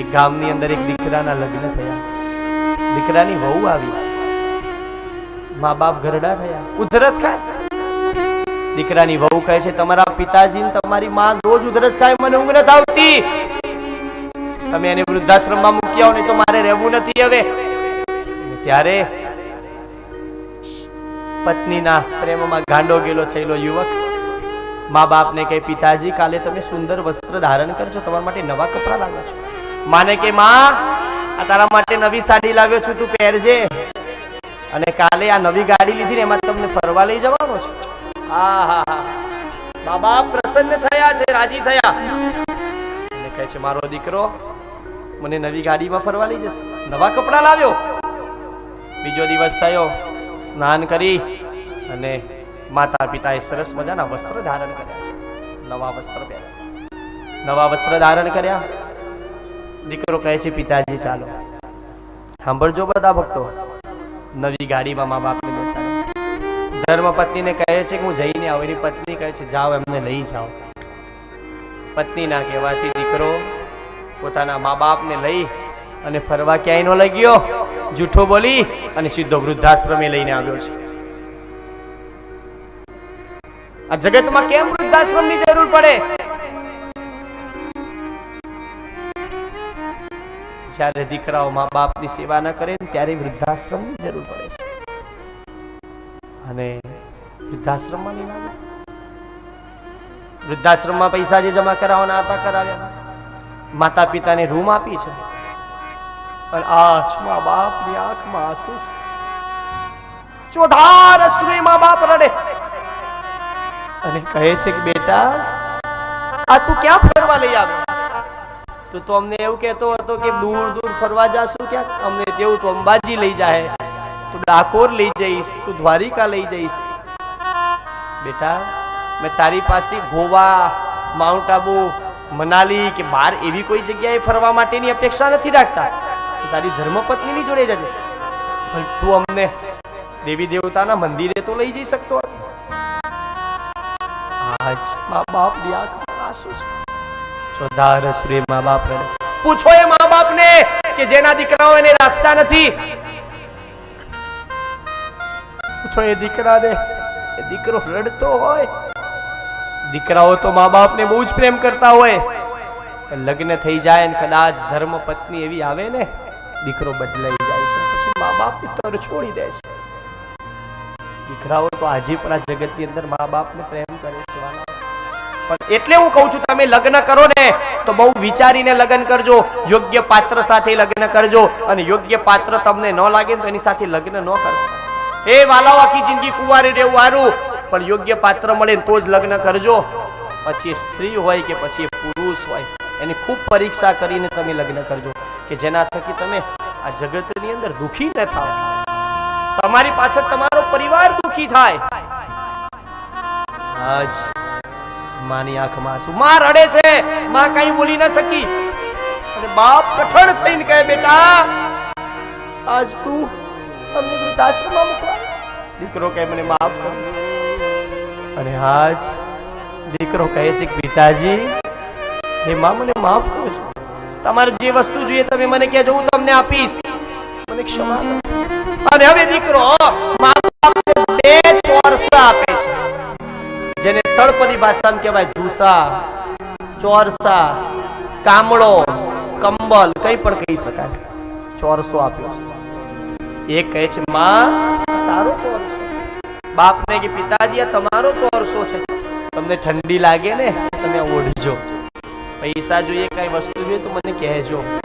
એક ગામની અંદર એક દીકરાના લગ્ન થયા. દીકરાની વહુ આવી. મા બાપ ઘરડા થયા. ઉધરસ ખાય. દીકરાની વહુ કહે છે, તમારા પિતાજી તમારી માં રોજ ઉધરસ ખાય, મને ઊંઘ નથી આવતી. તમે એને વૃદ્ધાશ્રમમાં મૂકી આવો તો મારે રહેવું નથી હવે. ત્યારે પત્નીના પ્રેમમાં ગાંડો ગેલો થયેલો યુવક મા બાપને કહે, પિતાજી, કાલે તમે સુંદર વસ્ત્ર ધારણ કરજો, તમારા માટે નવા કપડા લાવ્યો છું. માને કે માં, આ તારા માટે નવી સાડી લાવ્યો છું, તું પહેરજે. અને કાલે આ નવી ગાડી લીધી ને એમાં તમને ફરવા લઈ જવાનો છે. આહા હા બાબા પ્રસન્ન થયા છે, રાજી થયા. અને કહે છે, મારો દીકરો, મને નવી ગાડીમાં ફરવા લઈ જશે. નવા કપડા લાવ્યો. બીજો દિવસ થયો, સ્નાન કરી અને માતા પિતાએ સરસ મજાના વસ્ત્ર ધારણ કર્યા છે. નવા વસ્ત્ર પહેર્યા. નવા વસ્ત્ર ધારણ કર્યા. દીકરો કહે છે, પિતાજી, ચાલો. સાંભળજો બધા ભક્તો. નવી ગાડીમાં મા બાપને બેસાડે. ધર્મ પત્નીને કહે છે કે, હું જઈને આવું. એની પત્ની કહે છે, જાઓ, એમને લઈ જાઓ. પત્નીના કહેવાથી દીકરો પોતાના મા બાપને લઈ અને ફરવા ક્યાંય નો લઈ ગયો જૂઠો બોલી અને સીધો વૃદ્ધાશ્રમે લઈને આવ્યો છે. આ જગતમાં કેમ વૃદ્ધાશ્રમની જરૂર પડે? જ્યારે દીકરાઓ મા બાપની સેવા ન કરે ત્યારે વૃદ્ધાશ્રમની જરૂર પડે છે. અને વૃદ્ધાશ્રમમાં નહીં લાગે? વૃદ્ધાશ્રમમાં પૈસા જે જમા કરાવવાના હતા કરાવ્યા. માતા પિતાને રૂમ આપી છે. અને આંખમાં બાપની આંખમાં આંસુ છે. ચોધાર અશ્રુએ મા બાપ રડે. અને કહે છે કે, બેટા, આ તું ક્યાં ફરવા લઈ આવ્યો? તું તો અમને એવું કહેતો હતો કે દૂર દૂર ફરવા જાશું ક્યાંક? અમને તેવું તો અંબાજી લઈ જાય. તું ડાકોર લઈ જઈશ તું દ્વારિકા લઈ જઈશ. બેટા મેં તારી પાસે ગોવા માઉન્ટ આબુ મનાલી કે બહાર એવી કોઈ જગ્યાએ ફરવા માટેની અપેક્ષા નથી રાખતા. તારી ધર્મપત્નીની જોડે જજે. પણ તું અમને દેવી દેવતાના મંદિરે તો લઈ જઈ શકતો હતો. આજ મા બાપની આંખમાં આંસુ છે. ચોધાર શ્રી મા બાપ પૂછો એ મા બાપને કે જેના દીકરાઓ એને રાખતા નથી. પૂછો એ દીકરાને, એ દીકરો રડતો હોય. દીકરાઓ તો મા બાપને બહુ જ પ્રેમ કરતા હોય. લગ્ન થઈ જાય ને કદાચ ધર્મ પત્ની એવી આવે ને, દીકરો બદલાઈ જાય છે. પછી મા બાપ તર છોડી દે છે. દીકરાઓ તો આજે પણ આ જગતની અંદર મા બાપને પ્રેમ કરે છે. એટલે હું કહું છું, તમે લગ્ન કરો ને તો બહુ વિચારીને લગ્ન કરજો, યોગ્ય પાત્ર સાથે લગ્ન કરજો અને યોગ્ય પાત્ર તમને ન લાગે તો એની સાથે લગ્ન ન કરો. એ વાલાઓ, આખી જિંદગી કુંવારી રહેવું સારું પણ યોગ્ય પાત્ર મળે તો જ લગ્ન કરજો. પછી સ્ત્રી હોય કે પછી પુરુષ હોય, એની ખૂબ પરીક્ષા કરીને તમે લગ્ન કરજો, કે જેના થકી તમે આ જગતની અંદર દુખી ન થાવ તમારી પાછળ તમારો પરિવાર દુખી થાય. આજ માની આંખમાં આંસુ માં રડે છે. માં કઈ બોલી ન શકી. અને બાપ કઠણ થઈને કહે, બેટા, આજ તું અમને વૃદ્ધાશ્રમમાં મૂકવા દીકરો કહે, મને માફ કર અને આજ દીકરો કહે છે પિતાજી હે માં, મને માફ કરજો તમારે જે વસ્તુ જોઈએ, તમે મને કહેજો હું તમને આપીશ. મને ક્ષમા અને હવે દીકરો તળપદી ભાષામાં કહેવાય ધૂસા ચોરસા, કામળો, કંબલ, કંઈ પણ કહી શકાય. ચોરસો આપ્યો છે. એ કહે છે, માં, તારો ચોરસો. બાપને કે, પિતાજી, આ તમારો ચોરસો છે. તમને ઠંડી લાગે ને, તમે ઓઢજો. પૈસા જોઈએ, કઈ વસ્તુ જોઈએ તો મને કહેજો.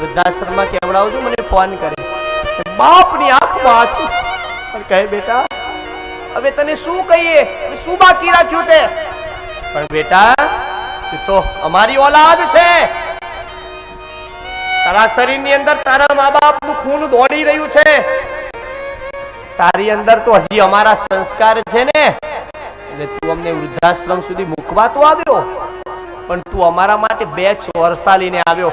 વૃદ્ધાશ્રમમાં કેવડાવજો, મને ફોન કરે. બાપની આંખમાં આંસુ. પણ કહે બેટા હવે તને શું કહીએ? શું બાકી રાખ્યું તે? પણ બેટા, તું તો અમારી ઓલાદ છે. તારા શરીરની અંદર તારા મા બાપનું ખૂન દોડી રહ્યું છે. તારી અંદર તો હજી અમારા સંસ્કાર છે ને. એટલે તું અમને વૃદ્ધાશ્રમ સુધી મૂકવા તો આવ્યો. પણ તું અમારા માટે બે ચોરસા લઈને આવ્યો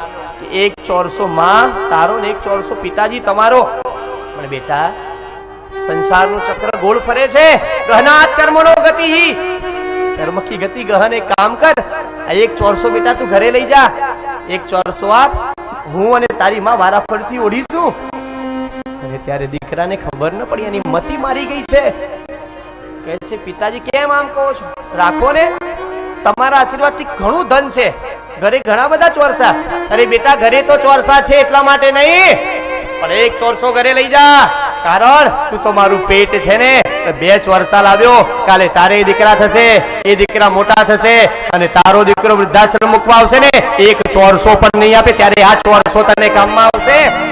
એક ચોરસો માં તારો ને એક ચોરસો પિતાજી તમારો. પણ બેટા સંસારનું ચક્ર ગોળ ફરે છે. ગહનાત કર્મનો ગતિ કર્મ ગતિ ગહન એક કામ કર. આ એક ચોરસો બેટા તું ઘરે લઈ જા. એક ચોરસો આપ. હું અને તારી માં વારાફરતી ઓઢીશું. અને ત્યારે દીકરાને ખબર ન પડી એની મતી મારી ગઈ છે. કહે છે, પિતાજી, કેમ આમ કહો છો? રાખો ને. તમારા આશીર્વાદથી ઘણું ધન છે. ઘરે ઘણા બધા ચોરસા. અરે બેટા, ઘરે તો ચોરસા છે એટલા માટે નહીં. પણ એક ચોરસો ઘરે લઈ જા. કારણ તું તો મારું પેટ છે ને? બે ચોરસા લાવ્યો કાલે તારે દીકરા થશે, એ દીકરા મોટા થશે, અને તારો દીકરો વૃદ્ધાશ્રમ મૂકવા આવશે ને? એક ચોરસો પણ નહીં આપે, ત્યારે આ ચોરસો તને કામમાં આવશે.